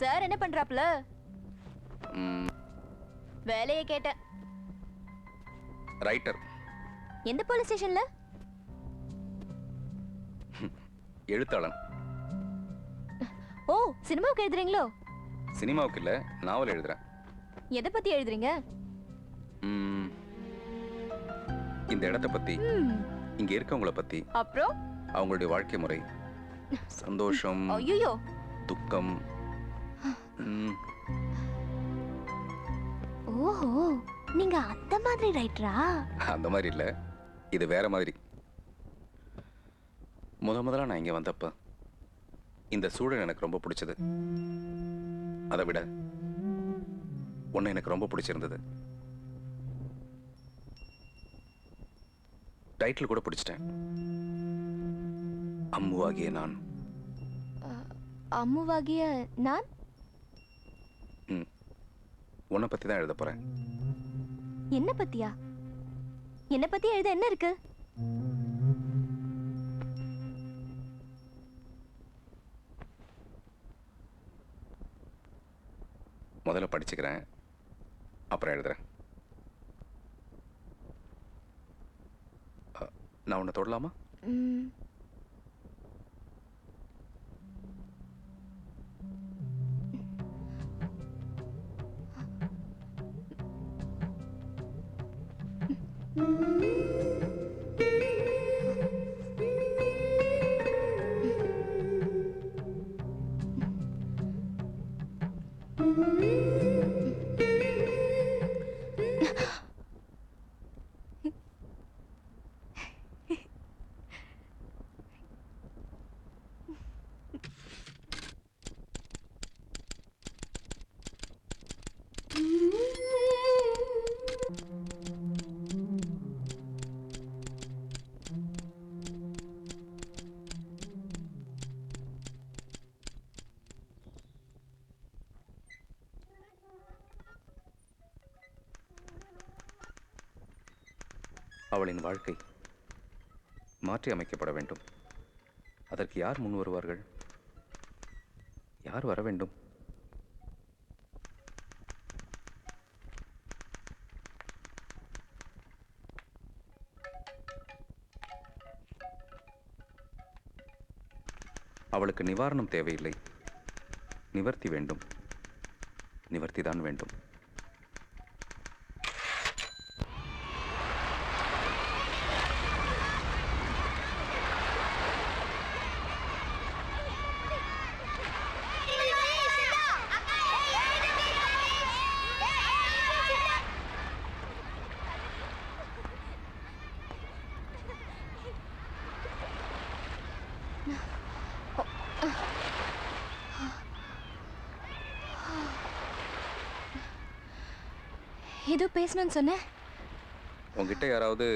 Sir என்ன பண்றாப்ல ம், வேலையை கேட்டேன். ரைட்டர். எந்த போலீஸ் ஸ்டேஷன்ல? எழுத்தாளன். ஓ சினிமாவுக்கு எழுதுறீங்களோ? சினிமாவுக்கு இல்லை நாவல் எழுதுறேன். எதை பத்தி எழுதுறீங்க? ம், இந்த இடத்த பத்தி இங்க இருக்கவங்கள பத்தி அப்புறம்? அவங்களுடைய வாழ்க்கை முறை சந்தோஷம் ஐயோ துக்கம் ம், ஓஹோ நீங்க அந்த மாதிரி ரைட்டரா? அந்த மாதிரி இல்லை. இது வேற மாதிரி. முத முதல்ல நான் இங்க வந்தப்ப இந்த சூழல் எனக்கு ரொம்ப பிடிச்சது. அதை விட உன்னை எனக்கு ரொம்ப பிடிச்சிருந்தது. டைட்டில் கூட பிடிச்சிட்டேன். அம்முவாகிய நான். அம்முவாகிய நான்? ம். உன்னை பத்தி தான் எழுத போறேன். என்ன பத்தியா? என்ன பத்தி எழுத என்ன இருக்கு? முதல்ல படிச்சுக்கிறேன். அப்புறம் எழுதுறேன். நான் உன்னை தொடலாமா? ம், அவளின் வாழ்க்கை மாற்றி அமைக்கப்பட வேண்டும். அதற்கு யார் முன் வருவார்கள்? யார் வர வேண்டும்? அவளுக்கு நிவாரணம் தேவையில்லை. நிவர்த்தி வேண்டும். நிவர்த்தி தான் வேண்டும். ஏதோ பேசணும்னு சொன்னேன் உங்ககிட்ட யாராவது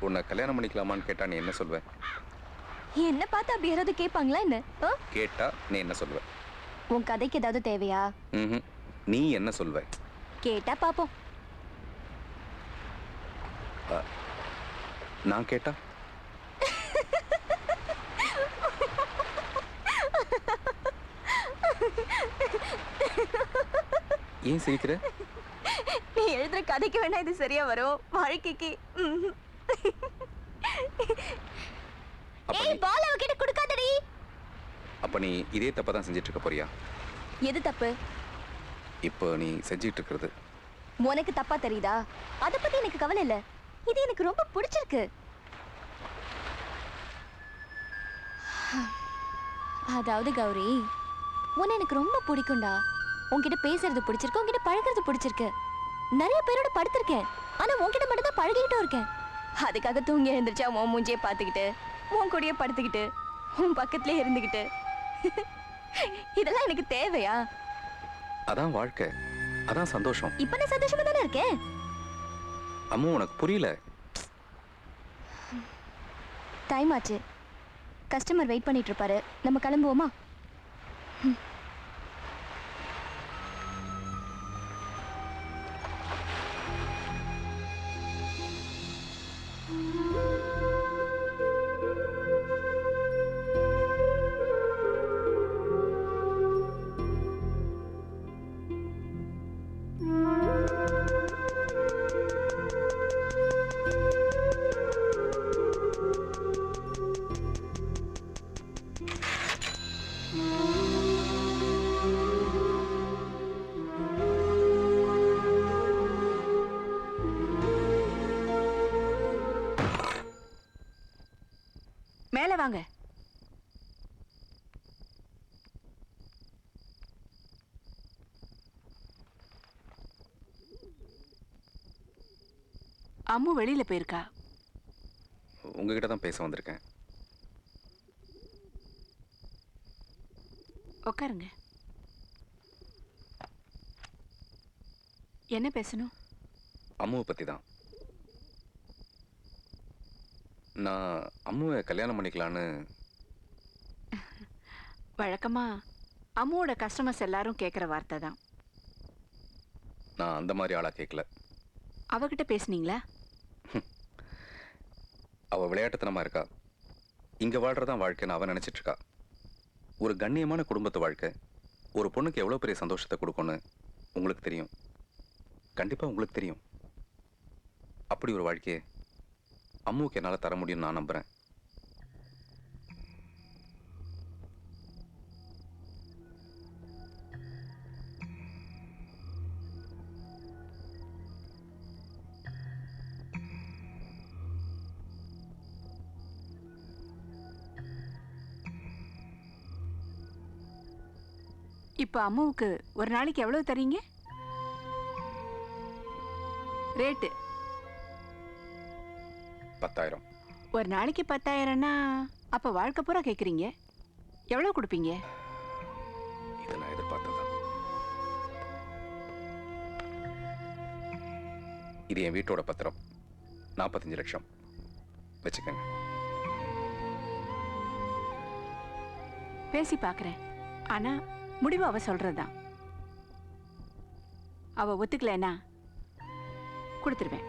உன்னை கல்யாணம் பண்ணிக்கலாமான்னு கேட்டா நீ என்ன சொல்வ? என்ன பார்த்து அப்படி யாராவது கேட்பாங்களா என்ன? ஆ? கேட்டா நீ என்ன சொல்வ? உன் கதைக்கு ஏதாவது தேவையா? ம்ஹும். நீ என்ன சொல்வ? கேட்டா பாப்போம் நான் கேட்டா? ஏன் சிரிக்கிற? எழுதுற கதைக்கு வேணா இது சரியா வரும். வாழ்க்கைக்கு. ஏய் நீ பால் அவகிட்ட கொடுக்காதடி. அப்ப நீ இதே தப்பை தான் செஞ்சுட்டு இருக்க போறியா? எது தப்பு? இப்போ நீ செஞ்சுட்டு இருக்கிறது உனக்கு தப்பா தெரியுதா? அத பத்தி எனக்கு கவலை இல்ல. இது எனக்கு ரொம்ப பிடிச்சிருக்கு. அதாவது கௌரி உன்னை எனக்கு ரொம்ப பிடிக்கும்டா. உன்கிட்ட பேசுறது பிடிச்சிருக்கு உன்கிட்ட பழகுறது பிடிச்சிருக்கு. நிறைய பேரோட படுத்திருக்கேன். ஆனா உன்கிட்ட மட்டும் தான் பழகிட்டும் இருக்கேன். அதுக்காக தூங்கி எழுந்திரிச்சா உன் மூஞ்சியே பார்த்துக்கிட்டு உன் கூடயே படுத்துக்கிட்டு உன் பக்கத்துலயே இருந்துக்கிட்டு. இதெல்லாம் எனக்கு தேவையா? அதான் வாழ்க்கை. அதான் சந்தோஷம். இப்ப நான் சந்தோஷமா தானே இருக்கேன்? அம்மு உனக்கு புரியல. டைம் ஆச்சு. கஸ்டமர் வெயிட் பண்ணிட்டு இருப்பாரு. நம்ம கிளம்புவோமா? வாங்க. அம்மு வெளியில போயிருக்கா. உங்ககிட்ட தான் பேச வந்திருக்கேன். உட்காருங்க என்ன பேசணும்? அம்முவை பற்றி தான் நான் அம்முவை கல்யாணம் பண்ணிக்கலான்னு. வழக்கமா அம்முவோட கஸ்டமர்ஸ் எல்லாரும் கேட்குற வார்த்தை தான். நான் அந்த மாதிரி ஆளாக கேட்கல அவகிட்ட பேசுனீங்களா? அவள் விளையாட்டுத்தனமாக இருக்கா? இங்கே வாழ்கிறதான் வாழ்க்கைன்னு அவன் நினச்சிட்டு இருக்கா? ஒரு கண்ணியமான குடும்பத்து வாழ்க்கை. ஒரு பொண்ணுக்கு எவ்வளோ பெரிய சந்தோஷத்தை கொடுக்கும்னு உங்களுக்கு தெரியும். கண்டிப்பாக உங்களுக்கு தெரியும். அப்படி ஒரு வாழ்க்கையை. அம்முக்கு என்னால் தர முடியும்னு நான் நம்புகிறேன் இப்போ அம்முவுக்கு ஒரு நாளைக்கு எவ்வளவு தரீங்க? ரேட்டு. பத்தாயிரம். ஒரு நாளைக்கு பத்தாயிரம்னா அப்போ வாழ்க்கை பூரா கேட்குறீங்க எவ்வளோ கொடுப்பீங்க? இதை நான் எதிர்பார்த்ததான் இது என் வீட்டோட பத்திரம். நாற்பத்தஞ்சு லட்சம். வச்சுக்கோங்க. பேசி பார்க்குறேன் ஆனால் முடிவு அவ சொல்கிறதான் அவ ஒத்துக்கலைன்னா கொடுத்துருவேன்.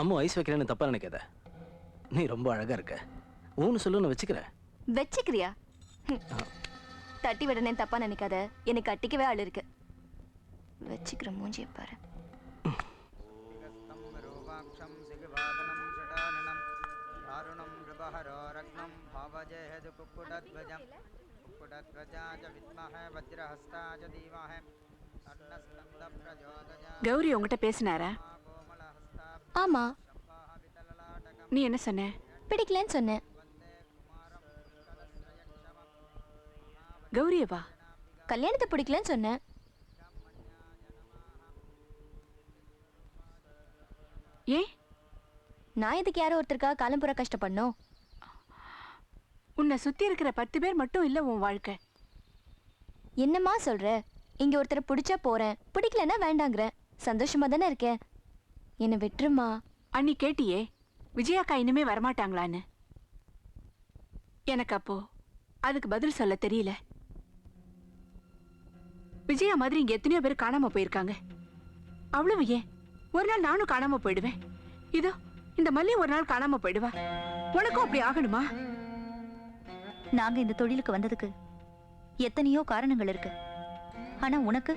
அம்மா ஐஸ் வைக்கிறேன்னு தப்பா நினைக்காத. நீ ரொம்ப அழகா இருக்க. ஊன்னு சொல்லு நான் வச்சுக்கிறேன். வச்சுக்கிறியா? தட்டி விடனே தப்பா நினைக்காத. எனக்கு அட்டிக்கவே ஆள் இருக்கு. வச்சுக்கிற மூஞ்சியை பாரு. கௌரி உங்ககிட்ட பேசினாரா? ஆமா. நீ என்ன சொன்ன? பிடிக்கலன்னு சொன்னேன் கௌரியவா கல்யாணத்தை பிடிக்கலன்னு சொன்னேன் ஏன் நான் எதுக்கு யாரோ ஒருத்தருக்காக காலம்புற கஷ்டப்படணும்? உன்னை சுத்தி இருக்கிற பத்து பேர் மட்டும் இல்ல உன் வாழ்க்கை. என்னம்மா சொல்ற? இங்க ஒருத்தரை பிடிச்சா போறேன். பிடிக்கலன்னா வேண்டாங்கிறேன். சந்தோஷமா தானே இருக்கேன். என்னை விட்டுருமா? அன்னி கேட்டியே விஜயாக்கா இனிமே வரமாட்டாங்களான்னு. எனக்கு அப்போ அதுக்கு பதில் சொல்ல தெரியல. விஜயா மாதிரி இங்க எத்தனையோ பேர் காணாம போயிருக்காங்க. அவ்வளவு ஏன்? ஒரு நாள் நானும் காணாம போயிடுவேன். இதோ இந்த மல்லி ஒரு நாள் காணாம போயிடுவா. உனக்கும் அப்படி ஆகணுமா? நாங்க இந்த தொழிலுக்கு வந்ததுக்கு எத்தனையோ காரணங்கள் இருக்கு. ஆனா உனக்கு?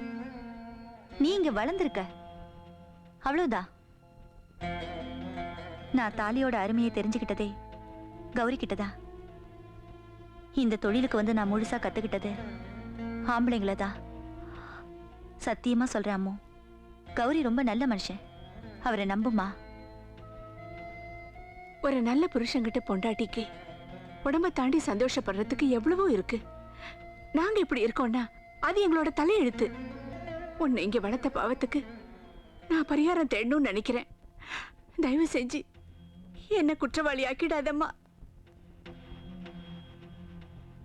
நீ இங்க வளர்ந்திருக்க. அவ்வளவுதான். நான் தாலியோட அருமையை தெரிஞ்சுக்கிட்டதே கௌரி கிட்டதா? இந்த தொழிலுக்கு வந்து நான் முழுசா கத்துக்கிட்டது ஆம்பளைங்கள தான் சத்தியமா சொல்றேன் அம்மு கௌரி ரொம்ப நல்ல மனுஷன். அவரை நம்புமா? ஒரு நல்ல புருஷன்கிட்ட பொண்டாட்டிக்கு உடம்ப தாண்டி சந்தோஷப்படுறதுக்கு எவ்வளவோ இருக்கு. நாங்க இப்படி இருக்கோம்னா அது எங்களோட தலையெழுத்து. உன்னை இங்க வளர்த்த பாவத்துக்கு நான் பரிகாரம் தேடணும்னு நினைக்கிறேன். தயவு செஞ்சு என்ன குற்றவாளி ஆக்கிடாதம்மா